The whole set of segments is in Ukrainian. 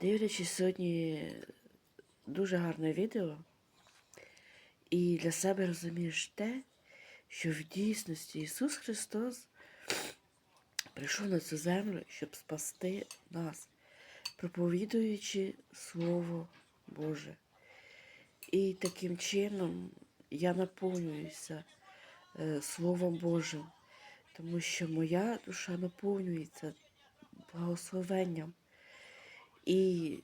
Дивлячись сьогодні дуже гарне відео, і для себе розумієш те, що в дійсності Ісус Христос прийшов на цю землю, щоб спасти нас, проповідуючи Слово Боже. І таким чином я наповнююся е, Словом Божим, тому що моя душа наповнюється благословенням. І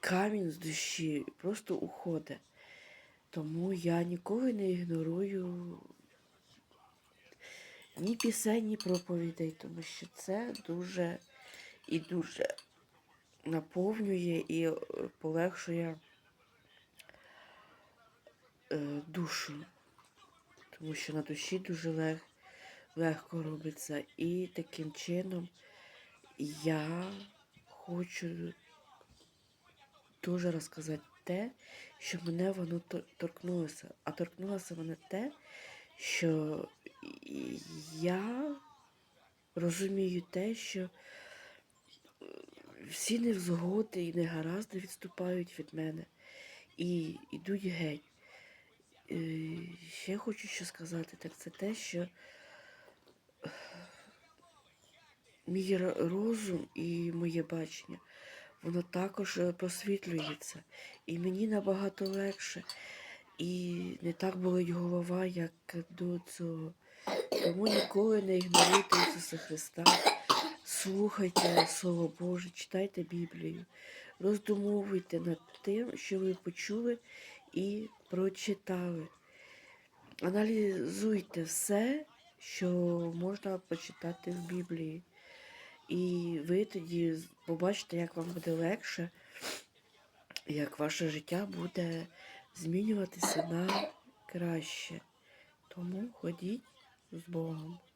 камінь з душі просто уходить. Тому я ніколи не ігнорую ні пісень, ні проповідей, тому що це дуже і дуже наповнює і полегшує е, душу. Тому що на душі дуже лег, легко робиться. І таким чином я хочу дуже розказати те, що мене воно торкнулося. А торкнулося мене те, що я розумію те, що е, всі невзгоди і негаразди відступають від мене і йдуть геть. Е, Ще хочу що сказати, так це те, що мій розум і моє бачення, воно також е, просвітлюється. І мені набагато легше. І не так болить голова, як до цього. Тому ніколи не ігноруйте Ісуса Христа. Слухайте Слово Боже, читайте Біблію, роздумовуйте над тим, що ви почули і прочитали. Аналізуйте все, що можна почитати в Біблії. І ви тоді побачите, як вам буде легше, як ваше життя буде змінюватися на краще. Тому ходіть з Богом.